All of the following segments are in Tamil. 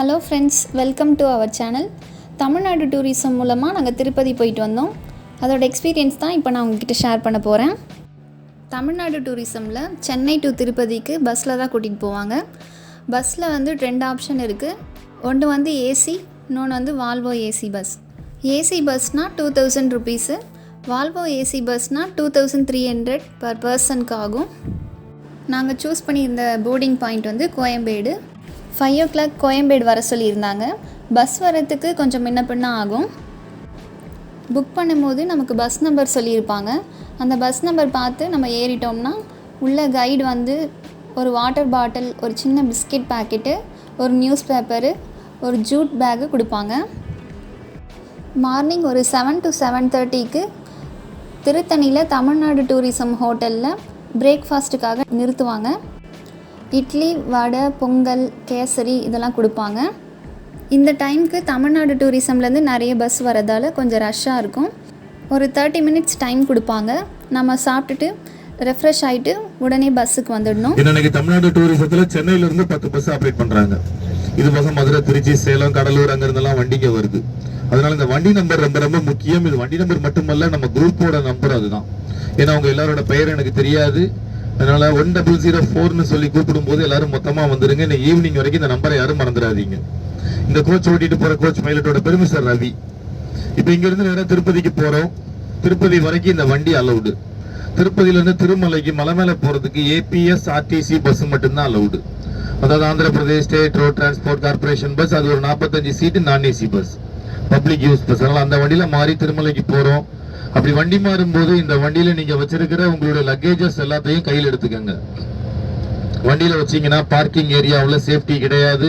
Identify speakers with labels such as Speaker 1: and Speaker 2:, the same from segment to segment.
Speaker 1: Hello friends welcome to our channel Tamil Nadu tourism மூலமாக நாங்கள் திருப்பதி போயிட்டு வந்தோம். அதோட எக்ஸ்பீரியன்ஸ் தான் இப்போ நான் உங்ககிட்ட ஷேர் பண்ண போகிறேன் தமிழ்நாடு டூரிசமில் சென்னை டு திருப்பதிக்கு பஸ்ஸில் தான் கூட்டிகிட்டு போவாங்க. பஸ்ஸில் வந்து ரெண்டு ஆப்ஷன் இருக்குது ஒன்று வந்து ஏசி இன்னொன்று வந்து Volvo AC bus AC பஸ்னால் two thousand rupees Volvo AC பஸ்னால் two thousand three hundred per பர்சனுக்கு ஆகும். நாங்கள் சூஸ் பண்ணியிருந்த போர்டிங் பாயிண்ட் வந்து Koyambedu. Five o'clock Koyambedu வர சொல்லியிருந்தாங்க. பஸ் வரத்துக்கு கொஞ்சம் முன்ன பின்ன ஆகும். புக் பண்ணும்போது நமக்கு பஸ் நம்பர் சொல்லியிருப்பாங்க. அந்த பஸ் நம்பர் பார்த்து நம்ம ஏறிட்டோம்னா உள்ள கைடு வந்து ஒரு வாட்டர் பாட்டில் ஒரு சின்ன பிஸ்கெட் பாக்கெட்டு ஒரு நியூஸ் பேப்பரு ஒரு ஜூட் பேக்கு கொடுப்பாங்க. மார்னிங் ஒரு செவன் டு செவன் தேர்ட்டிக்கு திருத்தணியில் தமிழ்நாடு டூரிசம் ஹோட்டலில் பிரேக்ஃபாஸ்ட்டுக்காக நிறுத்துவாங்க. இட்லி வடை பொங்கல் கேசரி இதெல்லாம் கொடுப்பாங்க. இந்த டைமுக்கு தமிழ்நாடு டூரிசம்லேருந்து நிறைய பஸ் வரதால் கொஞ்சம் ரஷ்ஷாக இருக்கும். ஒரு தேர்ட்டி மினிட்ஸ் டைம் கொடுப்பாங்க. நம்ம சாப்பிட்டுட்டு ரெஃப்ரெஷ் ஆகிட்டு உடனே பஸ்ஸுக்கு வந்துடணும்.
Speaker 2: இன்னைக்கு தமிழ்நாடு டூரிசத்தில் சென்னையிலேருந்து பத்து பஸ் ஆப்ரேட் பண்ணுறாங்க இது பக்கம் மதுரை திருச்சி சேலம் கடலூர் அங்க வண்டிக்கு வண்டிங்க வருது. அதனால இந்த வண்டி நம்பர் ரொம்ப ரொம்ப முக்கியம். இது வண்டி நம்பர் மட்டுமல்ல நம்ம குரூப்போட நம்பர் அதுதான். ஏன்னா அவங்க எல்லாரோட பெயர் எனக்கு தெரியாது. அதனால ஒன் டபுள் ஜீரோ ஃபோர்னு சொல்லி கூப்பிடும் போது எல்லாரும் மொத்தமா வந்துருங்க. இன்னைக்கு ஈவினிங் வரைக்கும் இந்த நம்பரை யாரும் மறந்துடாதீங்க. இந்த கோச் ஓட்டிட்டு போற கோச் பைலட்டோட பெருமை சார் ரவி. இப்போ இங்க இருந்து திருப்பதிக்கு போறோம். திருப்பதி வரைக்கும் இந்த வண்டி அலௌடு திருப்பதியிலேருந்து திருமலைக்கு மலை மேலே போகிறதுக்கு ஏபிஎஸ் ஆர்டிசி பஸ் மட்டும்தான் அலௌடு அதாவது Andhra Pradesh state road transport corporation bus அது ஒரு நாற்பத்தஞ்சு seat non AC bus public use bus அதனால் அந்த வண்டியில் மாறி திருமலைக்கு போகிறோம் அப்படி வண்டி மாறும் போது இந்த வண்டியில நீங்க வச்சிருக்கிற உங்களுடைய லக்கேஜஸ் எல்லாத்தையும் கையில் எடுத்துக்கங்க. வண்டியில வச்சீங்கன்னா பார்க்கிங் ஏரியாவில் சேஃப்டி கிடையாது.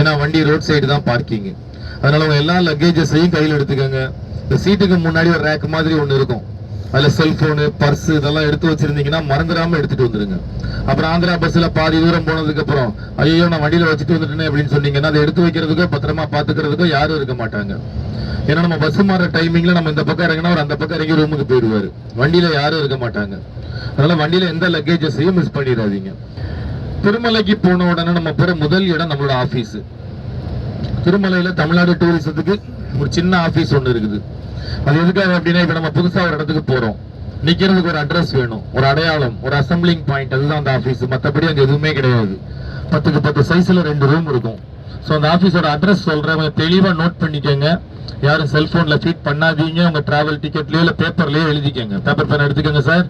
Speaker 2: ஏன்னா வண்டி ரோட் சைடு தான் பார்க்கிங் அதனால உங்க எல்லா லக்கேஜஸையும் கையில் எடுத்துக்கோங்க. இந்த சீட்டுக்கு முன்னாடி ஒரு ரேக் மாதிரி ஒன்று இருக்கும். அதில் செல்போனு பர்ஸ் இதெல்லாம் எடுத்து வச்சிருந்தீங்கன்னா மறந்துடாம எடுத்துட்டு வந்துருங்க. அப்புறம் ஆந்திரா பஸ்ஸில் பாதி தூரம் போனதுக்கு அப்புறம் ஐயோ நான் வண்டியில் வச்சுட்டு வந்துட்டேன் அப்படின்னு சொன்னீங்கன்னா அதை எடுத்து வைக்கிறதுக்கோ பத்திரமா பார்த்துக்கிறதுக்கோ யாரும் இருக்க மாட்டாங்க. ஏன்னா நம்ம பஸ் மாற டைமிங்ல நம்ம இந்த பக்கம் இறங்கினா அவர் அந்த பக்கம் இறங்கி ரூமுக்கு போயிடுவாரு. வண்டியில யாரும் இருக்க மாட்டாங்க. அதனால வண்டியில எந்த லக்கேஜஸையும் மிஸ் பண்ணிடாதீங்க. திருமலைக்கு போன உடனே நம்ம பெற முதல் இடம் நம்மளோட ஆபீஸ் திருமலையில தமிழ்நாடு டூரிசத்துக்கு ஒரு சின்ன ஆபீஸ் ஒன்று இருக்குது. அது எதுக்காக அப்படின்னா இப்ப நம்ம புதுசா ஒரு இடத்துக்கு போறோம். நிக்கிறதுக்கு ஒரு அட்ரஸ் வேணும். ஒரு அடையாளம் ஒரு அசம்பிளிங் பாயிண்ட் அதுதான் அந்த ஆபீஸ் மத்தபடி அங்க எதுவுமே கிடையாது. பத்துக்கு பத்து சைஸ்ல ரெண்டு ரூம் இருக்கும். ஸோ அந்த ஆபீஸோட அட்ரஸ் சொல்றேன். தெளிவாக தெளிவா நோட் பண்ணிக்கோங்க. யாரும் செல்போன்ல ஃபீட் பண்ணாதீங்க. உங்க டிராவல் டிக்கெட்லயோ இல்ல பேப்பர்லயோ எழுதிக்கங்க. பேப்பர் பேன் எடுத்துக்கோங்க சார்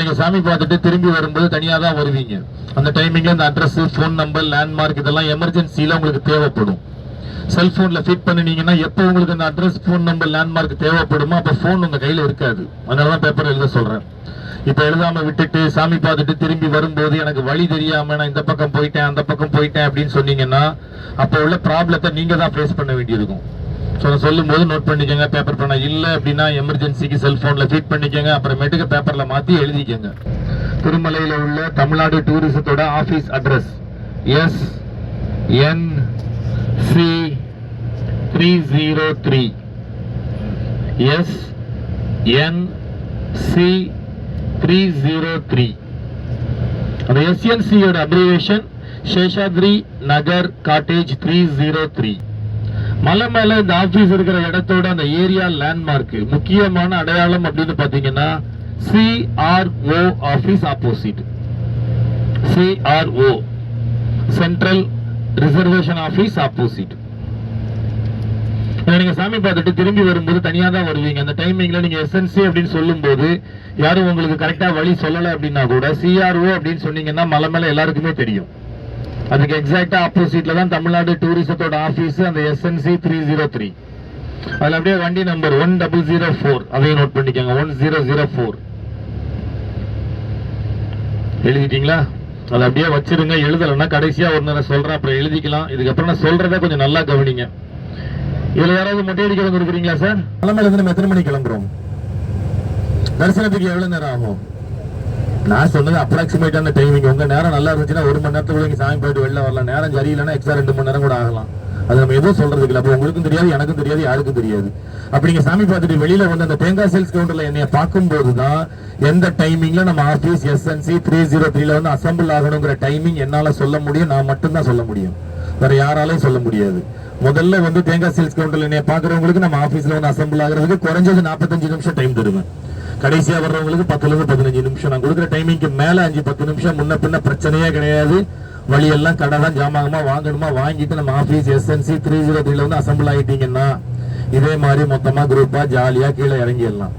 Speaker 2: நீங்க சாமி பார்த்துட்டு திரும்பி வரும்போது தனியா தான் வருவீங்க. அந்த டைமிங்ல அந்த அட்ரஸ் ஃபோன் நம்பர் லேண்ட்மார்க் இதெல்லாம் எமர்ஜென்சில உங்களுக்கு தேவைப்படும். செல்போன்ல ஃபிட் பண்ணினீங்கன்னா எப்போ உங்களுக்கு அந்த அட்ரஸ் ஃபோன் நம்பர் லேண்ட்மார்க் தேவைப்படுமோ அப்போ ஃபோன் உங்க கையில இருக்காது. அதனால தான் பேப்பர் எழுத சொல்றேன். இப்ப எழுதாம விட்டுட்டு சாமி பார்த்துட்டு திரும்பி வரும்போது எனக்கு வழி தெரியாம நான் இந்த பக்கம் போயிட்டேன் அந்த பக்கம் போயிட்டேன் அப்படின்னு சொன்னீங்கன்னா அப்போ உள்ள ப்ராப்ளத்தை நீங்க தான் ஃபேஸ் பண்ண வேண்டியிருக்கும். ஸோ சொல்லும் போது நோட் பண்ணிக்கோங்க பேப்பர் பண்ண. இல்லை அப்படின்னா எமர்ஜென்சிக்கு செல்ஃபோனில் ஃபீட் பண்ணிக்கோங்க அப்புறமேட்டுக்கு பேப்பரில் மாற்றி எழுதிக்கோங்க. திருமலையில் உள்ள Tamil Nadu டூரிசத்தோட office address S N C three zero three S N C three zero three அந்த எஸ்என்சியோட abbreviation Seshadri Nagar cottage three zero three மலை மேல இந்த ஆபீஸ் இருக்கிற இடத்தோட அந்த ஏரியா லேண்ட்மார்க் முக்கியமான அடையாளம் அப்படின்னு பாத்தீங்கன்னா CRO office opposite CRO central reservation office opposite நீங்க சாமி பார்த்துட்டு திரும்பி வரும்போது தனியா தான் வருவீங்க. அந்த டைமிங்ல நீங்க எஸ்என்சி அப்படின்னு சொல்லும்போது யாரும் உங்களுக்கு கரெக்டா வழி சொல்லல அப்படின்னா கூட சிஆர்ஓ அப்படின்னு சொன்னீங்கன்னா மலை மேல எல்லாருக்குமே தெரியும். அதுக்கு எக்ஸாக்டா ஆப்போசிட்ல தான் தமிழ்நாடு டூரிசத்தோட ஆபீஸ் அந்த எஸ்என்சி த்ரீ ஜீரோ த்ரீ அதுல அப்படியே வண்டி number one double zero four அதையும் நோட் பண்ணிக்கோங்க ஒன் ஜீரோ ஜீரோ ஃபோர் எழுதிட்டீங்களா? அதை அப்படியே வச்சிருங்க எழுதலைன்னா கடைசியாக ஒரு நேரம் சொல்றேன் அப்புறம் எழுதிக்கலாம். இதுக்கப்புறம் நான் சொல்றதை கொஞ்சம் நல்லா கவனிங்க. இதில் யாராவது மொட்டை அடிக்கிறவங்க இருக்கிறீங்களா சார் கிளம்பிலேருந்து நம்ம எத்தனை மணிக்கு கிளம்புறோம்? தரிசனத்துக்கு எவ்வளோ நேரம் ஆகும்? நான் சொன்னது அப்ராக்சிமேட்டான டைமிங் உங்க நேரம் நல்லா இருந்துச்சுன்னா ஒரு மணி நேரத்துக்குள்ள நீங்க சாமி போயிட்டு வெளில வரலாம். நேரம் சரியில்லைன்னா எக்ஸ்ட்ரா ரெண்டு மணி நேரம் கூட ஆகலாம். அது நம்ம எதுவும் சொல்றதுக்கு இல்லை. அப்போ உங்களுக்கும் தெரியாது எனக்கும் தெரியாது யாருக்கும் தெரியாது. அப்படி நீங்க சாமி பார்த்துட்டு வெளியில வந்து அந்த தேங்காய் சேல்ஸ் கவுண்டர்ல என்னைய பார்க்கும்போது தான் எந்த டைமிங்ல நம்ம ஆஃபீஸ் எஸ்என்சி த்ரீ ஜீரோ த்ரீல வந்து அசம்பிள் ஆகணுங்கிற டைமிங் என்னால சொல்ல முடியும். நான் மட்டும்தான் சொல்ல முடியும். வேற யாராலையும் சொல்ல முடியாது. முதல்ல வந்து தேங்காய் சேல்ஸ் கவுண்டர்ல என்னைய பாக்குறவங்களுக்கு நம்ம ஆபீஸ்ல வந்து அசம்பிள் ஆகிறதுக்கு குறைஞ்சது 45 நிமிஷம் டைம் தருவேன். கடைசியா வர்றவங்களுக்கு பத்துல இருந்து பதினஞ்சு நிமிஷம். நான் கொடுக்குற டைமிங்க்கு மேல அஞ்சு பத்து நிமிஷம் முன்ன பின்ன பிரச்சனையே கிடையாது. வழியெல்லாம் கடை தான் ஜாமாகமா வாங்கணுமா? வாங்கிட்டு நம்ம ஆபீஸ் எஸ்என்சி த்ரீ ஜீரோ த்ரீல வந்து அசம்பிள் ஆயிட்டீங்கன்னா இதே மாதிரி மொத்தமா குரூப்பா ஜாலியா கீழே இறங்கிடலாம்.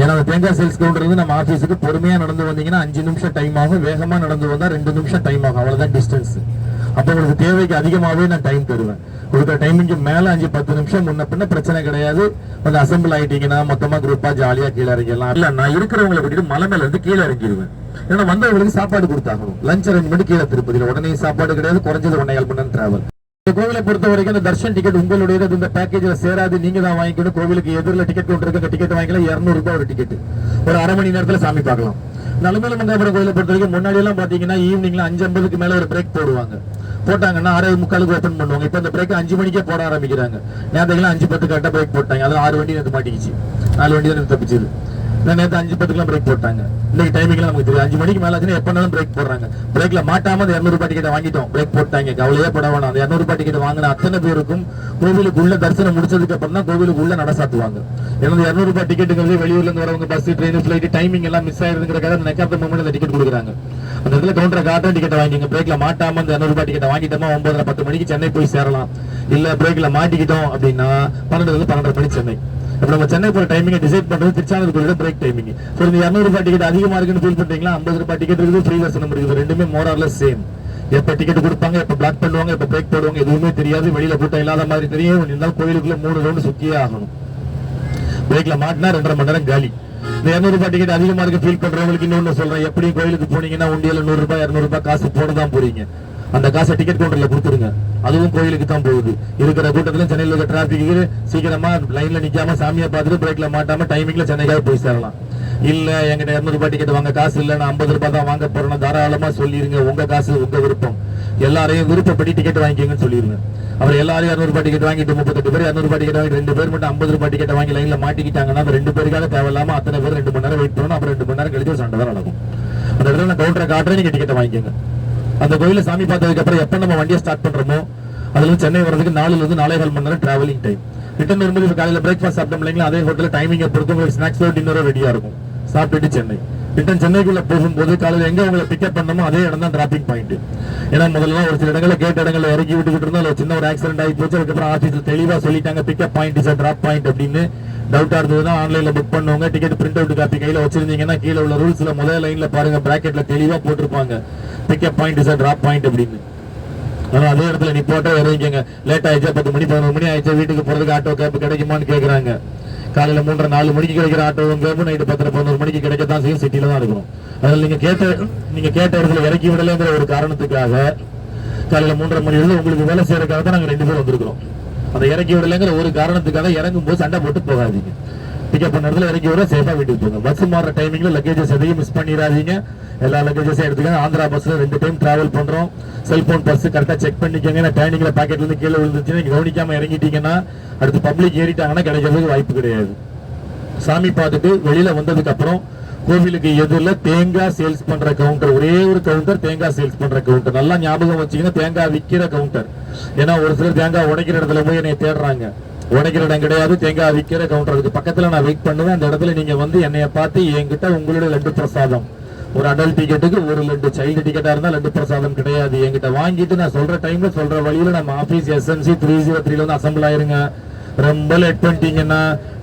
Speaker 2: ஏன்னா அந்த தேங்காய் சேல்ஸ் கவுண்டர் வந்து நம்ம ஆபீஸுக்கு பொறுமையா நடந்து வந்தீங்கன்னா அஞ்சு நிமிஷம் டைம் ஆகும். வேகமா நடந்து வந்தா ரெண்டு நிமிஷம் டைம் ஆகும். அவ்வளவுதான் டிஸ்டன்ஸ் அப்போ உங்களுக்கு தேவைக்கு அதிகமாகவே நான் டைம் தருவேன். கொடுக்குற டைமிங்க்கு மேலே அஞ்சு பத்து நிமிஷம் முன்ன பின்ன பிரச்சனை கிடையாது. கொஞ்சம் அசம்பிள் ஆகிட்டீங்கன்னா மொத்தமாக குரூப்பாக ஜாலியாக கீழே இறங்கிடலாம். இல்லை நான் இருக்கிறவங்களை கூட்டிட்டு மலை மேலேருந்து கீழே இறங்கிடுவேன். ஏன்னா வந்தவங்களுக்கு சாப்பாடு கொடுத்தாகணும். லஞ்ச் அரேஞ்ச்மெண்ட் கீழே திருப்பதியில். உடனே சாப்பாடு கிடையாது குறைஞ்சது ஒன்னே மணி நேரம் டிராவல் இந்த கோவிலை பொறுத்த வரைக்கும் இந்த தர்ஷன் டிக்கெட் உங்களுடையது. இந்த பேக்கேஜில் சேராது. நீங்க தான் வாங்கிக்கணும். கோவிலுக்கு எதிரில் டிக்கெட் கொண்டிருக்க டிக்கெட் வாங்கிக்கலாம். இரநூறுபா ஒரு டிக்கெட் ஒரு அரை மணி நேரத்தில் சாமி பார்க்கலாம். நலமேல மங்காபுரம் கோயிலை பொறுத்த வரைக்கும் முன்னாடி எல்லாம் பாத்தீங்கன்னா ஈவினிங்ல அஞ்சு ஐம்பதுக்கு மேல ஒரு பிரேக் போடுவாங்க. போட்டாங்கன்னா ஆறே முக்காலுக்கு ஓப்பன் பண்ணுவாங்க. இப்போ அந்த பிரேக் அஞ்சு மணிக்கே போட ஆரம்பிக்கிறாங்க. நேரத்துக்குலாம் அஞ்சு பத்து கரெக்டாக பிரேக் போட்டாங்க. அதில் ஆறு வண்டி எனக்கு மாட்டிக்கிச்சு நாலு வண்டி தான் தப்பிச்சது நேற்று அஞ்சு பத்துக்குலாம் பிரேக் போட்டாங்க. இன்னைக்கு டைமிங்லாம் நமக்கு தெரியும் அஞ்சு மணிக்கு மேலே எப்போ எப்பனாலும் பிரேக் போடுறாங்க. பிரேக்ல மாட்டாம அந்த இரநூறுபா ரூபாய் டிக்கெட் வாங்கிட்டோம். பிரேக் போட்டாங்க. கவலையே பட வேணாம். அந்த இரநூறுபா டிக்கெட் வாங்கின அத்தனை பேருக்கும் கோவிலுக்கு உள்ள தரிசனம் முடிச்சதுக்கு அப்புறம் தான் கோவிலுக்கு உள்ள நட சாத்துவாங்க ஏன்னா இரநூறுபா டிக்கெட்டுங்கிறது வெளியூர்ல இருந்து வரவங்க பஸ் ட்ரெயின் ஃபிளைட் டைமிங் எல்லாம் மிஸ் ஆயிருதுங்கிறக்காக அந்த நெக்காத்த மூமெண்ட் அந்த டிக்கெட் கொடுக்குறாங்க. அந்த இடத்துல கவுண்டரை காட்டும் டிக்கெட் வாங்கிங்க பிரேக்ல மாட்டாம அந்த இரநூறுபா ரூபாய் டிக்கெட் வாங்கிட்டோமா? ஒன்பதரை பத்து மணிக்கு சென்னை போய் சேரலாம். இல்ல பிரேக்ல மாட்டிக்கிட்டோம் அப்படின்னா பன்னெண்டுல இருந்து பன்னெண்டரை மணி சென்னை. இப்போ நம்ம சென்னை போகிற டைமிங்கை டிசைட் பண்றது திருச்சானூர் கோயிலோட பிரேக் டைமிங் ஸோ இந்த இரநூறு ரூபாய் டிக்கெட் அதிகமாக இருக்குன்னு ஃபீல் பண்ணுறீங்களா ஐம்பது ரூபாய் டிக்கெட் இருக்குது ஃப்ரீ தர்சனம் இருக்குது. ரெண்டுமே மோரார்ல சேம் எப்போ டிக்கெட் கொடுப்பாங்க எப்போ பிளாக் பண்ணுவாங்க எப்போ பிரேக் போடுவாங்க எதுவுமே தெரியாது. வெளியில் கூட்டம் இல்லாத மாதிரி தெரியும். இருந்தாலும் கோயிலுக்குள்ள மூணு ரவுண்டு சுற்றியே ஆகணும். பிரேக்ல மாட்டினா ரெண்டரை மணி நேரம் காலி. இந்த இருநூறு ரூபாய் டிக்கெட் அதிகமா இருக்கு ஃபீல் பண்றவங்களுக்கு இன்னொன்னு சொல்றேன். எப்படி கோயிலுக்கு போனீங்கன்னா உண்டியல நூறுரூபா இரநூறுபா காசு போட தான் போறீங்க. அந்த காசை டிக்கெட் கவுண்டர்ல கொடுத்துருங்க. அதுவும் கோயிலுக்கு தான் போகுது. இருக்கிற கூட்டத்தில் சென்னையில் இருக்கிற டிராபிக்கு சீக்கிரமா லைன்ல நிக்காம சாமியை பார்த்துட்டு பிரேக்ல மாட்டாம டைமிங்ல சென்னைக்காக போய் சேரலாம். இல்ல எங்கிட்ட இருநூறு ரூபாய் டிக்கெட் வாங்க காசு இல்லை நான் ஐம்பது ரூபாய் தான் வாங்க போறேன் தாராளமா சொல்லிருங்க. உங்க காசு உங்க விருப்பம். எல்லாரையும் விருப்பப்படி டிக்கெட் வாங்கிக்கங்கன்னு சொல்லிருங்க. அவர் எல்லாரும் இரநூறு ரூபாய் டிக்கெட் வாங்கிட்டு முப்பத்தெட்டு பேர் இரநூறு ரூபாய் டிக்கெட் வாங்கி ரெண்டு பேர் மட்டும் ஐம்பது ரூபாய் டிக்கெட் வாங்கி லைன்ல மாட்டிக்கிட்டாங்கன்னா அந்த ரெண்டு பேருக்காக தேவையில்லாம அத்தனை பேர் ரெண்டு மணி நேரம் வெயிட் பண்ணணும். அப்புறம் ரெண்டு மணி நேரம் கழிச்சு சண்டை தான் நடக்கும். அந்த இடத்துல நான் கவுண்டரை காட்டுறேன் நீங்க டிக்கெட்டை வாங்கிக்கோங்க. அந்த கோயிலில் சாமி பார்த்ததுக்கு அப்புறம் எப்போ நம்ம வண்டியை ஸ்டார்ட் பண்ணுறோமோ அதில் சென்னை வரதுக்கு நாலுலேருந்து நாலே கால் மணி நேரம் டிராவலிங் டைம் ரிட்டர்ன் வரும்போது இப்போ காலையில் பிரேக்ஃபாஸ்ட் சாப்பிட்டோம் இல்லைங்களா அதே ஹோட்டலில் டைமிங்கை பொறுத்து உங்களுக்கு ஸ்நாக்ஸோ டின்னரோ ரெடியாக இருக்கும். சாப்பிட்டுட்டு சென்னை. ரிட்டர்ன் சென்னைக்குள்ளே போகும்போது காலையில் எங்கே உங்களை பிக்கப் பண்ணமோ அதே இடம் தான் டிராபிக் பாயிண்ட் ஏன்னா முதல்ல ஒரு சில இடங்களில் கேட்ட இடங்களில் இறக்கி விட்டுக்கிட்டு இருந்தால் சின்ன ஒரு ஆக்சிடென்ட் ஆகி போச்சு அதுக்கப்புறம் ஆஃபீஸில் தெளிவாக சொல்லிட்டாங்க pickup point is drop point அப்படின்னு டவுட்டா இருந்ததுன்னா ஆன்லைனில் புக் பண்ணுவாங்க டிக்கெட் பிரிண்ட் அவுட் காப்பி கையில் வச்சிருந்தீங்கன்னா கீழே உள்ள ரூல்ஸில் முதல் லைனில் பாருங்கள் ப்ராக்கெட்டில் தெளிவாக போட்டிருப்பாங்க. Pickup point is drop point அப்படின்னு. ஆனால் அதே இடத்துல நீ போட்டால் வருவீங்க லேட் ஆயிடுச்சா பத்து மணி பதினொரு மணி ஆயிடுச்சா வீட்டுக்கு போகிறதுக்கு ஆட்டோ கேப் கிடைக்குமான்னு கேட்குறாங்க காலையில் மூன்றரை நாலு மணிக்கு கிடைக்கிற ஆட்டோ கேப்பு நைட்டு பத்தரை பதினோரு மணிக்கு கிடைக்கத்தான் செய்யும் சிட்டியில் தான் இருக்கும் அதில் நீங்கள் கேட்ட நீங்கள் கேட்ட இடத்துல இறக்கி விடலைங்கிற ஒரு காரணத்துக்காக காலையில் மூன்றரை மணி வரைக்கும் உங்களுக்கு வேலை செய்யறதுக்காக தான் நாங்கள் ரெண்டு பேரும் வந்திருக்கிறோம். அந்த இறக்கி விடலைங்கிற ஒரு காரணத்துக்காக இறங்கும் போது சண்டை போட்டு போகாதீங்க. பிக்கப் பண்ண இடத்துல இறக்கி விட சேஃபாக வீட்டுக்கு போங்க. பஸ் மாற டைமிங்கில் லக்கேஜஸ் எதையும் மிஸ் பண்ணிடாதீங்க. எல்லா லக்கேஜஸும் எடுத்துக்கங்க. ஆந்திரா பஸ்ஸில் ரெண்டு டைம் ட்ராவல் பண்ணுறோம் செல்ஃபோன் பர்ஸ் கரெக்டாக செக் பண்ணிக்கோங்க. நான் டேர்னிங்ல பாக்கெட்லேருந்து கீழே விழுந்துச்சுன்னா கவனிக்காமல் இறங்கிட்டீங்கன்னா அடுத்து பப்ளிக் ஏறிட்டாங்கன்னா கிடைக்கிறதுக்கு வாய்ப்பு கிடையாது. சாமி பார்த்துட்டு வெளியில் வந்ததுக்கப்புறம் கோவிலுக்கு எதிரில் தேங்காய் சேல்ஸ் பண்ணுற கவுண்டர் ஒரே ஒரு கவுண்டர் தேங்காய் சேல்ஸ் பண்ணுற கவுண்டர் நல்லா ஞாபகம் வச்சிங்கன்னா தேங்காய் விற்கிற கவுண்டர் ஏன்னா ஒரு சிலர் தேங்காய் உடைக்கிற இடத்துல போய் என்னை தேடுறாங்க. உடைக்கிற இடம் கிடையாது. தேங்காய் விற்கிற கவுண்டர் அதுக்கு பக்கத்தில் நான் வெயிட் பண்ணுவேன். அந்த இடத்துல நீங்கள் வந்து என்னைய பார்த்து என்கிட்ட உங்களுடைய லட்டு பிரசாதம். ஒரு அடல்ட் டிக்கெட்டுக்கு ஒரு லட்டு. சைல்டு டிக்கெட்டாக இருந்தால் லட்டு பிரசாதம் கிடையாது. என்கிட்ட வாங்கிட்டு நான் சொல்கிற டைமில் சொல்கிற வழியில் நம்ம ஆஃபீஸ் எஸ்என்சி த்ரீ ஜீரோ த்ரீல வந்து அசம்பிள் ஆயிருங்க. ரொம்ப லேட் பண்ணிட்டீங்கன்னா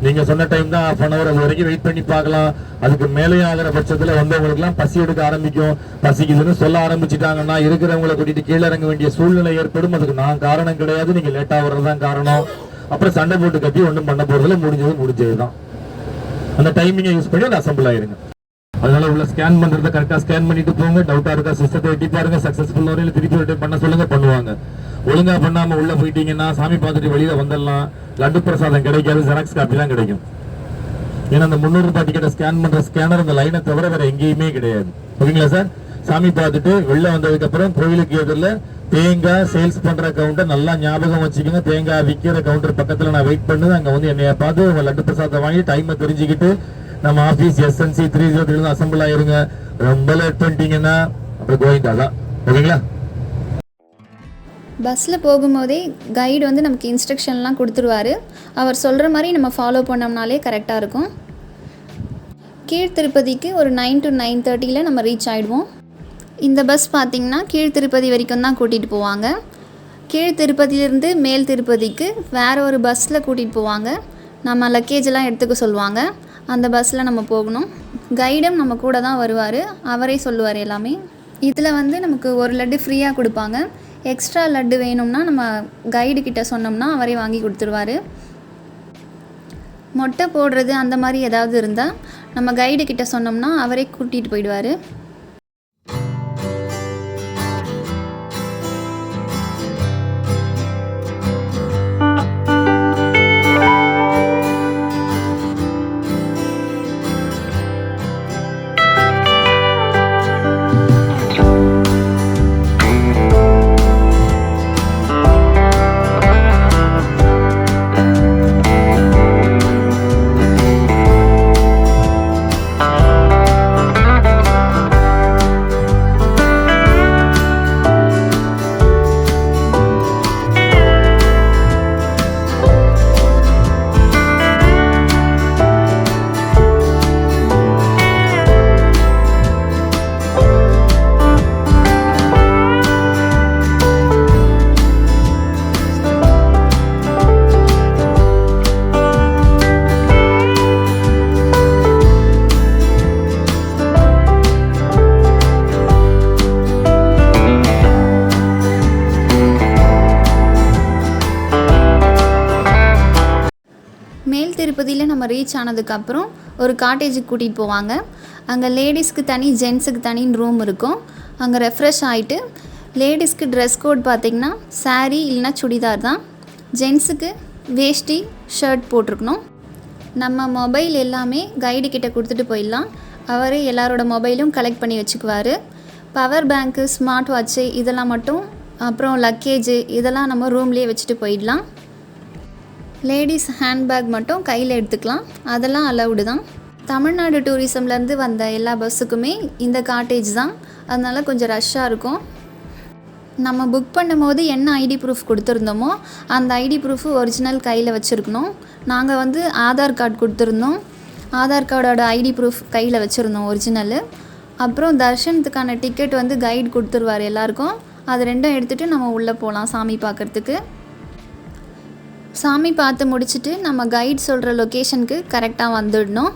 Speaker 2: நீங்கள் சொன்ன டைம் தான் ஹாஃப் அன் அவர் அது வரைக்கும் வெயிட் பண்ணி பார்க்கலாம். அதுக்கு மேலே ஆகிற பட்சத்தில் வந்தவங்களுக்குலாம் பசி எடுக்க ஆரம்பிக்கும். பசிக்குதுன்னு சொல்ல ஆரம்பிச்சிட்டாங்கன்னா இருக்கிறவங்களை கூட்டிகிட்டு கீழே இறங்க வேண்டிய சூழ்நிலை ஏற்படும். அதுக்கு நான் காரணம் கிடையாது. நீங்க லேட்டா வர்றதுதான் காரணம். அப்புறம் சண்டை போட்டு கட்டி ஒன்றும் பண்ண போறதுல முடிஞ்சது தான் அந்த டைமிங்கை யூஸ் பண்ணி அது அசம்பிள் ஆயிருங்க. அதனால உள்ள ஸ்கேன் பண்றத கரெக்டாக ஸ்கேன் பண்ணிட்டு போங்க. டவுட்டாக இருக்கா சிஸ்டத்தை வெட்டி பாருங்க. சக்ஸஸ்ஃபுல் வரையில் திருப்பி ரிட்டர்ன் பண்ண சொல்லுங்க பண்ணுவாங்க. ஒழுங்கா பண்ணாம உள்ள போயிட்டீங்கன்னா சாமி பார்த்துட்டு வெளியில வந்துடலாம் லட்டு பிரசாதம் கிடைக்காது ஜெராக்ஸ் காப்பி தான் கிடைக்கும். ஏன்னா அந்த முந்நூறு ரூபாய் டிக்கெட்டை ஸ்கேன் பண்ற ஸ்கேனர் அந்த லைனை தவிர வேற எங்கேயுமே கிடையாது. ஓகேங்களா சார் சாமி பார்த்துட்டு வெளில வந்ததுக்கப்புறம் கோவிலுக்கு எதிரில் தேங்காய் சேல்ஸ் பண்ற கவுண்டர் நல்லா ஞாபகம் வச்சுக்கோங்க. தேங்காய் விற்கிற கவுண்டர் பக்கத்துல நான் வெயிட் பண்ணுது. அங்க வந்து என்னைய பார்த்து உங்க லட்டு பிரசாதம் வாங்கி டைமை தெரிஞ்சுக்கிட்டு நம்ம office S N C three zero three assemble ஆயிருங்க. ரொம்ப லேட் பண்ணிட்டீங்கன்னா அப்புறம் கோவிந்தா தான். ஓகேங்களா?
Speaker 1: பஸ்ஸில் போகும்போதே கைடு வந்து நமக்கு இன்ஸ்ட்ரக்ஷன்லாம் கொடுத்துருவாரு. அவர் சொல்கிற மாதிரி நம்ம ஃபாலோ பண்ணோம்னாலே கரெக்டாக இருக்கும். கீழ் திருப்பதிக்கு ஒரு நைன் டு நைன் தேர்ட்டியில் நம்ம ரீச் ஆகிடுவோம் இந்த பஸ் பார்த்திங்கன்னா கீழ் திருப்பதி வரைக்கும் தான் கூட்டிகிட்டு போவாங்க. கீழ் திருப்பதியிலேருந்து மேல் திருப்பதிக்கு வேறு ஒரு பஸ்ஸில் கூட்டிகிட்டு போவாங்க. நம்ம லக்கேஜெல்லாம் எடுத்துக்க சொல்லுவாங்க. அந்த பஸ்ஸில் நம்ம போகணும். கைடும் நம்ம கூட தான் வருவார். அவரே சொல்லுவார் எல்லாமே. இதில் வந்து நமக்கு ஒரு லட்டு ஃப்ரீயாக கொடுப்பாங்க. எக்ஸ்ட்ரா லட்டு வேணும்னா நம்ம கைடு கிட்ட சொன்னோம்னா அவரே வாங்கி கொடுத்துருவாரு. மொட்டை போடுறது அந்த மாதிரி ஏதாவது இருந்தால் நம்ம கைடு கிட்ட சொன்னோம்னா அவரே கூட்டிகிட்டு போயிடுவார். நம்ம ரீச் ஆனதுக்கப்புறம் ஒரு காட்டேஜுக்கு கூட்டிகிட்டு போவாங்க. அங்கே லேடிஸ்க்கு தனி ஜென்ஸுக்கு தனின்னு ரூம் இருக்கும். அங்கே ரெஃப்ரெஷ் ஆகிட்டு லேடிஸ்க்கு ட்ரெஸ் கோட் பார்த்திங்கன்னா சாரீ இல்லைன்னா சுடிதார் தான். ஜென்ஸுக்கு வேஷ்டி ஷர்ட் போட்டிருக்கணும். நம்ம மொபைல் எல்லாமே கைடு கிட்ட கொடுத்துட்டு போயிடலாம். அவரே எல்லாரோட மொபைலும் கலெக்ட் பண்ணி வச்சுக்குவார். பவர் பேங்க்கு ஸ்மார்ட் வாட்ச்சு இதெல்லாம் மட்டும் அப்புறம் லக்கேஜு இதெல்லாம் நம்ம ரூம்லேயே வச்சுட்டு போயிடலாம். லேடிஸ் ஹேண்ட்பேக் மட்டும் கையில் எடுத்துக்கலாம். அதெல்லாம் அலவுடு தான். தமிழ்நாடு டூரிசம்லேருந்து வந்த எல்லா பஸ்ஸுக்குமே இந்த காட்டேஜ் தான். அதனால் கொஞ்சம் ரஷ்ஷாக இருக்கும். நம்ம புக் பண்ணும்போது என்ன ஐடி ப்ரூஃப் கொடுத்துருந்தோமோ அந்த ஐடி ப்ரூஃபு ஒரிஜினல் கையில் வச்சுருக்கணும். நாங்கள் வந்து ஆதார் கார்டு கொடுத்துருந்தோம். ஆதார் கார்டோட ஐடி ப்ரூஃப் கையில் வச்சுருந்தோம் ஒரிஜினலு அப்புறம் தர்ஷனத்துக்கான டிக்கெட் வந்து கைடு கொடுத்துருவார் எல்லாருக்கும். அது ரெண்டும் எடுத்துகிட்டு நம்ம உள்ளே போகலாம் சாமி பார்க்குறதுக்கு. சாமி பார்த்து முடிச்சுட்டு நம்ம கைட் சொல்கிற லொக்கேஷனுக்கு கரெக்டாக வந்துடணும்.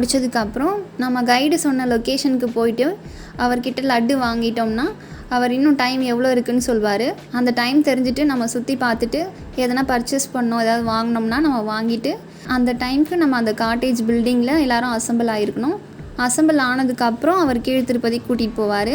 Speaker 1: முடித்ததுக்கப்புறம் முடிச்சதுக்கப்புறம் நம்ம கைடு சொன்ன லொக்கேஷனுக்கு போயிட்டு அவர்கிட்ட லட்டு வாங்கிட்டோம்னா அவர் இன்னும் டைம் எவ்வளோ இருக்குன்னு சொல்வார். அந்த டைம் தெரிஞ்சுட்டு நம்ம சுற்றி பார்த்துட்டு எதனா பர்ச்சேஸ் பண்ணோம் ஏதாவது வாங்கினோம்னா நம்ம வாங்கிட்டு அந்த டைம்க்கு நம்ம அந்த காட்டேஜ் பில்டிங்கில் எல்லாரும் அசம்பிள் ஆகிருக்கணும் அசம்பிள் ஆனதுக்கப்புறம் அவர் கீழ் திருப்பதி கூட்டிகிட்டு போவார்.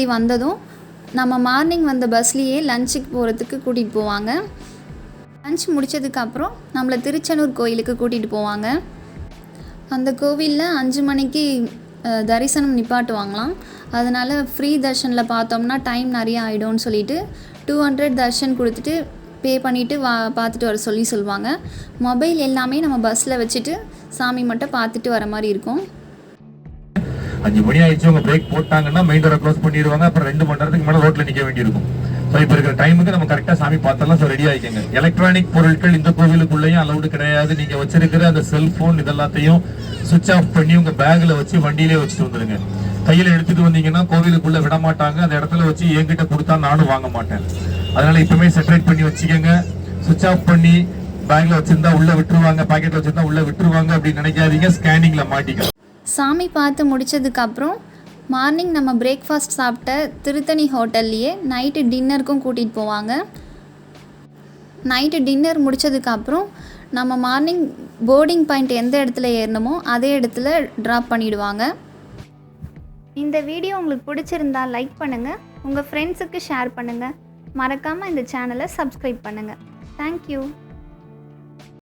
Speaker 1: திருப்பதி வந்ததும் நம்ம மார்னிங் வந்த பஸ்லேயே லஞ்சுக்கு போகிறதுக்கு கூட்டிகிட்டு போவாங்க. லஞ்ச் முடிச்சதுக்கப்புறம் நம்மளை திருச்செனூர் கோயிலுக்கு கூட்டிகிட்டு போவாங்க. அந்த கோவிலில் அஞ்சு மணிக்கு தரிசனம் நிப்பாட்டுவாங்களாம். அதனால் ஃப்ரீ தர்ஷனில் பார்த்தோம்னா டைம் நிறைய ஆகிடும்னு சொல்லிட்டு டூ ஹண்ட்ரட் தர்ஷன் கொடுத்துட்டு பே பண்ணிவிட்டு வா பார்த்துட்டு வர சொல்லி சொல்லுவாங்க மொபைல் எல்லாமே நம்ம பஸ்ஸில் வச்சுட்டு சாமி மட்டும் பார்த்துட்டு வர மாதிரி இருக்கும்.
Speaker 2: அஞ்சு மணி ஆயிடுச்சு அவங்க பிரேக் போட்டாங்கன்னா மெயின் டோரை க்ளோஸ் பண்ணிடுவாங்க. அப்புறம் ரெண்டு மணி நேரத்துக்கு மேலே ரோட்டில் நிற்க வேண்டியிருக்கும். ஸோ இப்போ இருக்கிற டைமுக்கு நம்ம கரெக்டாக சாமி பார்த்தலாம் ஸோ ரெடி ஆகிக்கங்க எலக்ட்ரானிக் பொருட்கள் இந்த கோவிலுக்குள்ளேயும் அலௌடு கிடையாது. நீங்கள் வச்சிருக்கிற அந்த செல்ஃபோன் இதெல்லாத்தையும் சுவிட்ச் ஆஃப் பண்ணி உங்கள் பேக்கில் வச்சு வண்டியிலே வச்சுட்டு வந்துடுங்க கையில் எடுத்துகிட்டு வந்தீங்கன்னா கோவிலுக்குள்ளே விட மாட்டாங்க. அந்த இடத்துல வச்சு என்கிட்ட கொடுத்தா நானும் வாங்க மாட்டேன். அதனால் இப்பவுமே செப்பரேட் பண்ணி வச்சுக்கோங்க. சுவிட்ச் ஆஃப் பண்ணி பேக்கில் வச்சுருந்தா உள்ளே விட்டுருவாங்க. பாக்கெட்டில் வச்சுருந்தா உள்ளே விட்டுருவாங்க அப்படின்னு நினைக்காதீங்க. ஸ்கேனிங்கில் மாட்டிக்கலாம்
Speaker 1: சாமி பார்த்து முடிச்சதுக்கப்புறம் மார்னிங் நம்ம பிரேக்ஃபாஸ்ட் சாப்பிட்ட திருத்தணி ஹோட்டல்லையே நைட்டு டின்னருக்கும் கூட்டிகிட்டு போவாங்க. நைட்டு டின்னர் முடித்ததுக்கப்புறம் நம்ம மார்னிங் போர்டிங் பாயிண்ட் எந்த இடத்துல ஏறணுமோ அதே இடத்துல ட்ராப் பண்ணிவிடுவாங்க இந்த வீடியோ உங்களுக்கு பிடிச்சிருந்தா லைக் பண்ணுங்கள் உங்கள் ஃப்ரெண்ட்ஸுக்கு ஷேர் பண்ணுங்கள் மறக்காமல் இந்த சேனலை சப்ஸ்கிரைப் பண்ணுங்கள் தேங்க்யூ